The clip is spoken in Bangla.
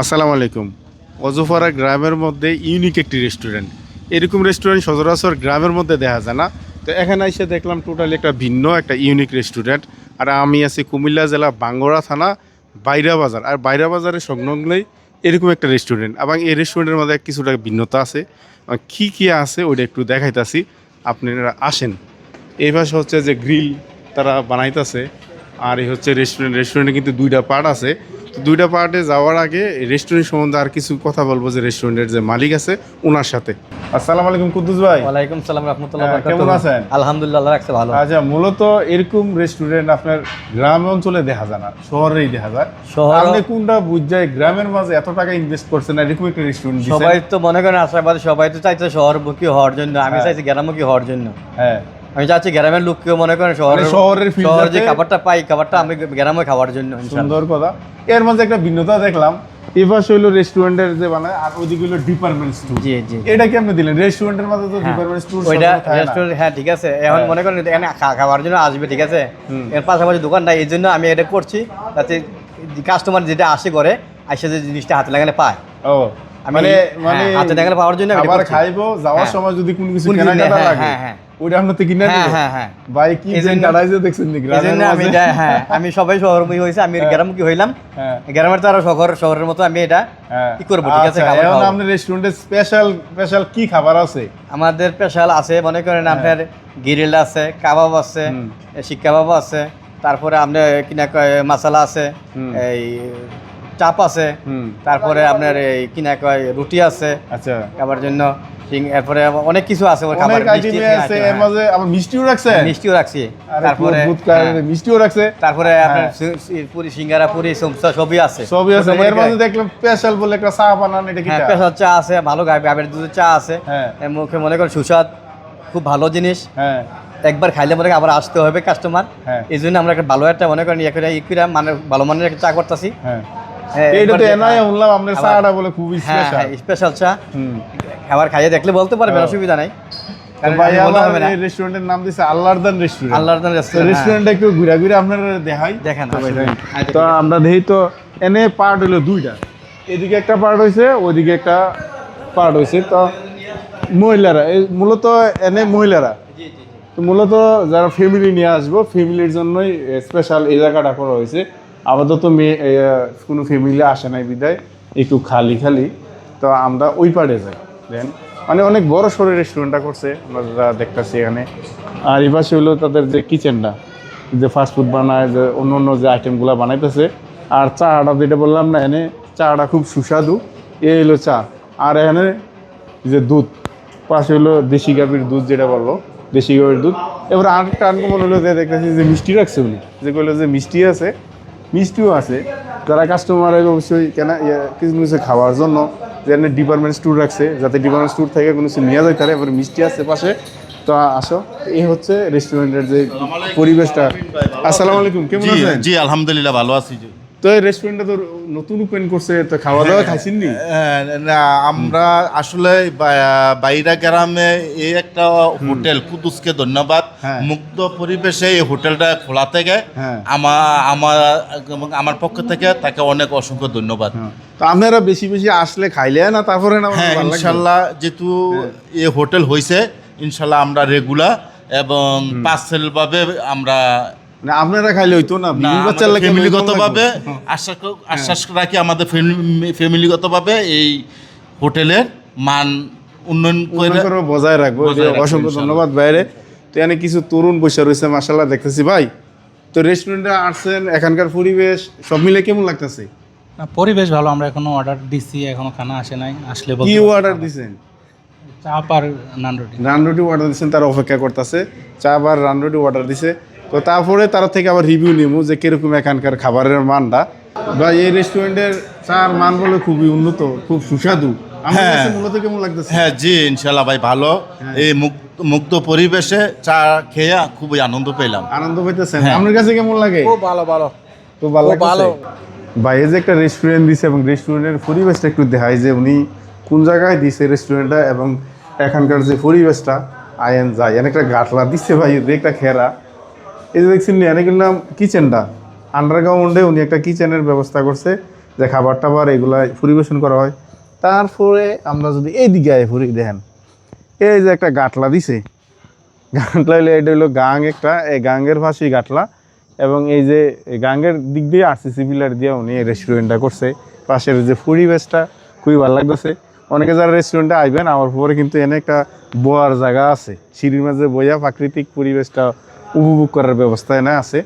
আসসালামু আলাইকুম। অজুফারা গ্রামের মধ্যে ইউনিক একটি রেস্টুরেন্ট এরকম রেস্টুরেন্ট সচরাচর গ্রামের মধ্যে দেখা যায় না। তো এখানে এসে দেখলাম টোটালি একটা ভিন্ন, একটা ইউনিক রেস্টুরেন্ট আর আমি আছি কুমিল্লা জেলা বাঙ্গড়া থানা, বাইরা বাজার। আর বাইরা বাজারের সংলগ্নই এরকম একটা রেস্টুরেন্ট এবং এই রেস্টুরেন্টের মধ্যে কিছুটা ভিন্নতা আছে। কি কি আছে ওইটা একটু দেখাইতাছি। আপনারা আসেন। এই পাশে হচ্ছে যে গ্রিল তারা বানাইতেছে। আর এই হচ্ছে রেস্টুরেন্ট রেস্টুরেন্টে কিন্তু দুইটা পার্ট আছে। দুইটা পার্টে যাওয়ার আগে রেস্টুরেন্ট সম্বন্ধে আর কিছু কথা বলব যে রেস্টুরেন্টের যে মালিক আছে ওনার সাথে। আসসালামু আলাইকুম কুদ্দুস ভাই। ওয়ালাইকুম সালাম রহমতুল্লাহ হ্যাঁ, কেমন আছেন? আলহামদুলিল্লাহ আল্লাহ রাখছে ভালো। আচ্ছা মূলত এরকম রেস্টুরেন্ট আপনার গ্রাম অঞ্চলে দেখা যায় না শহরেই দেখা যায়। শহর- আপনি কোনটা বুঝায় গ্রামের মাঝে এত টাকা ইনভেস্ট করছেন এরকম একটা রেস্টুরেন্ট সবাই তো মনে করেন আশাবাদী সবাই তো চাইছে শহরমুখী হওয়ার জন্য আমি চাইছি গ্রামমুখী হওয়ার জন্য। হ্যাঁ। আমি চাচ্ছি গ্রামের লোককেও মনে করেন শহরের মানে শহরের শহরে যে খাবারটা পাই খাবারটা আমি গ্রামে খাওয়ার জন্য সুন্দর কথা। এর মাঝে একটা ভিন্নতা দেখলাম। এবার হইল রেস্টুরেন্টের যে বানায় আর ওইদিকে হলো ডিপার্টমেন্ট স্টোর জি জি। এটা কি আপনি দিলেন? রেস্টুরেন্টের মাঝে তো ডিপার্টমেন্ট স্টোর ওইটা রেস্টুরেন্ট হ্যাঁ ঠিক আছে। এখন মনে করেন এখানে খাওয়ার জন্য আসবে ঠিক আছে? এর পাশাপাশি দোকান নাই এই জন্য আমি এটা করছি যাতে কাস্টমার যেটা আসে করে আসে যে জিনিসটা হাতে লাগালে পায়। ও মানে মানে হ্যাঁ, হাতে লাগালে পাওয়ার জন্য আবার খাইবো যাওয়ার হ্যাঁ। সময় যদি কোনো কিছু কেনাকাটা হ্যাঁ, লাগে। হ্যাঁ, হ্যাঁ। ওইটা কিনে হ্যাঁ হ্যাঁ হ্যাঁ। ভাই কি কাটাইছে দেখছেন আমি হ্যাঁ আমি সবাই শহরমুখী হয়েছে আমি গ্রামমুখী হইলাম। গ্রামের তো আরও শহর শহরের মতো আমি এটা কি করব ঠিক আছে আচ্ছা, খাবার এখন আপনার রেস্টুরেন্টে স্পেশাল স্পেশাল কি খাবার আছে? আমাদের স্পেশাল আছে মনে করেন আপনার গিরিল আছে কাবাব আছে। শিক কাবাব আছে তারপরে আপনার কিনা কয় মাসালা আছে এই চাপ আছে। তারপরে আপনার এই কিনা কয় রুটি আছে। আচ্ছা। খাবার জন্য এরপরে অনেক কিছু আছে ওর খাবার আছে এর মাঝে আবার মিষ্টিও রাখছেন হ্যাঁ। মিষ্টিও রাখছি। তারপরে কার- হ্যাঁ, মিষ্টিও রাখছে। তারপরে আপনার হ্যাঁ। সি- পুরি সিঙ্গারা পুরি সমসা সবই আছে। সবই আছে। এর মাঝে দেখলাম স্পেশাল বলে একটা চা বানান এটা কি পেশার চা? আছে ভালো গাবের দুধের চা আছে। মুখে মনে করেন সুস্বাদ খুব ভালো জিনিস। হ্যাঁ। একবার খাইলে মনে আবার আসতে হবে কাস্টমার। এই জন্য আমরা একটা ভালো একটা মনে করেন ইয়ে করে ইকুরা মানে ভালো মানের একটা চা করতেছি। হ্যাঁ। হ্যাঁ, তো শুনলাম আপনার চাটা বলে হ্যাঁ স্পেশাল স্পেশাল চা। হুম। খাবার খাইয়ে দেখলে বলতে পারবেন হ্যাঁ। অসুবিধা নাই। রেস্টুরেন্টের নাম দিছে আল্লাহর দান রেস্টুরেন্ট আল্লাহর রেস্টুরেন্ট রেস্টুরেন্টটা একটু ঘুরে ঘুরে আপনারা দেখাই। দেখেন, তো। হ্যাঁ, আমরা দেখি তো এনে পার্ট হলো দুইটা। এদিকে একটা পার্ট হয়েছে ওইদিকে একটা পার্ট হয়েছে তো মহিলারা মূলত এনে মহিলারা। তো মূলত যারা ফ্যামিলি নিয়ে আসব ফ্যামিলির জন্যই স্পেশাল এই জায়গাটা করা হয়েছে আপাতত মেয়ে কোনো ফ্যামিলি আসে নাই বিদায়, একটু খালি খালি। তো আমরা ওই পাড়ে যাই। দেন মানে অনেক বড় সড়ো রেস্টুরেন্টটা করছে, আমরা দেখতেছি এখানে। আর এই পাশে হলো তাদের যে কিচেনটা যে ফাস্ট ফুড বানায়, যে অন্য অন্য যে আইটেমগুলো বানাইতেছে। আর চাটা যেটা বললাম না, এনে চাটা খুব সুস্বাদু। এ হলো চা। আর এখানে যে দুধ, পাশে হলো দেশি গাভীর দুধ যেটা বলল, দেশি গাভীর দুধ। এবার আরেকটা আনকমন হলো যে দেখতেছি যে মিষ্টি রাখছে উনি, যে কইলো যে মিষ্টি আছে মিষ্টিও আছে। যারা কাস্টমার অবশ্যই কেন ইয়ে, কিছু কিছু খাওয়ার জন্য যেখানে ডিপার্টমেন্ট স্টোর রাখছে যাতে ডিপার্টমেন্ট স্টোর থেকে কোনো কিছু নিয়ে যায় তারা এবার মিষ্টি আছে পাশে। তো আসো এই হচ্ছে রেস্টুরেন্টের যে পরিবেশটা। আসসালামু আলাইকুম কেমন আছেন? জি আলহামদুলিল্লাহ ভালো আছি। জি তো এই রেস্টুরেন্টটা তো নতুন ওপেন করছে তো খাওয়া দাওয়া খাইছেন নি হ্যাঁ, না আমরা আসলে বাইরা গ্রামে এই একটা হোটেল কুদুসকে ধন্যবাদ। হ্যাঁ। মুক্ত পরিবেশে এই হোটেলটা খোলা থেকে হ্যাঁ। আমার আমার আমার পক্ষ থেকে তাকে অনেক অসংখ্য ধন্যবাদ। তো আপনারা বেশি বেশি আসলে খাইলে না তারপরে না হ্যাঁ ইনশাল্লাহ যেহেতু এই হোটেল হয়েছে ইনশাল্লাহ আমরা রেগুলার এবং পার্সেল ভাবে আমরা না আপনারা খাইলে হইতো না বিবি বাচ্চার লাগে ফ্যামিলিগত ভাবে। হ্যাঁ। আশ্বাস আশ্বাস রাখি আমাদের ফ্যামিলিগত ভাবে এই হোটেলের মান উন্নয়ন করে বজায় রাখব। অসংখ্য ধন্যবাদ বাইরে। তো এখানে কিছু তরুণ বসে রয়েছে মাসাল্লাহ দেখতেছি। ভাই তো রেস্টুরেন্টে আসছেন এখানকার পরিবেশ সব মিলে কেমন লাগতেছে? না পরিবেশ ভালো আমরা এখনও অর্ডার দিছি এখনও খানা আসে নাই। আসলে কি অর্ডার দিছেন? চাপ আর নান রুটি। রান রুটি অর্ডার দিচ্ছেন তারা অপেক্ষা করতেছে। চা আর রান রুটি অর্ডার দিছে। তো তারপরে তারা থেকে আবার রিভিউ নিবো যে কীরকম এখানকার খাবারের মানটা। বা এই রেস্টুরেন্টের চার মান বলে খুবই উন্নত খুব সুস্বাদু। হ্যাঁ। কাছে মূলত কেমন লাগতেছে? হ্যাঁ জি ইনশাল্লাহ ভাই ভালো। হ্যাঁ। এই মুক্ত মুক্ত পরিবেশে চা খেয়ে খুবই আনন্দ পেলাম। আনন্দ পাইতেছেন হ্যাঁ। আপনার কাছে কেমন লাগে? খুব ভালো ভালো। খুব ভালো ভালো। ভাই যে একটা রেস্টুরেন্ট দিছে এবং রেস্টুরেন্টের পরিবেশটা একটু দেখায় যে উনি কোন জায়গায় দিছে রেস্টুরেন্টটা এবং এখানকার যে পরিবেশটা আয়েন যায় এনে একটা গাটলা দিচ্ছে ভাই একটা খেরা। এই যে দেখছেন এনে কিনলাম কিচেনটা। আন্ডারগ্রাউন্ডে উনি একটা কিচেনের ব্যবস্থা করছে, যে খাবার টাবার এগুলা পরিবেশন করা হয়। তারপরে আমরা যদি এই দিকে আয় ফুরি দেখেন, এই যে একটা গাটলা দিছে। গাটলা হইলে, এটা হলো গাং একটা, এই গাঙ্গের পাশেই গাটলা। এবং এই যে গাঙ্গের দিক দিয়ে আর আরসিসি পিলার দিয়ে উনি রেস্টুরেন্টটা করছে। পাশের যে পরিবেশটা খুবই ভালো লাগতেছে। অনেকে যারা রেস্টুরেন্টে আসবেন আমার পরে কিন্তু এনে একটা বোয়ার জায়গা আছে। সিঁড়ির মাঝে বইয়া প্রাকৃতিক পরিবেশটা উপভোগ করার ব্যবস্থা এনে আছে।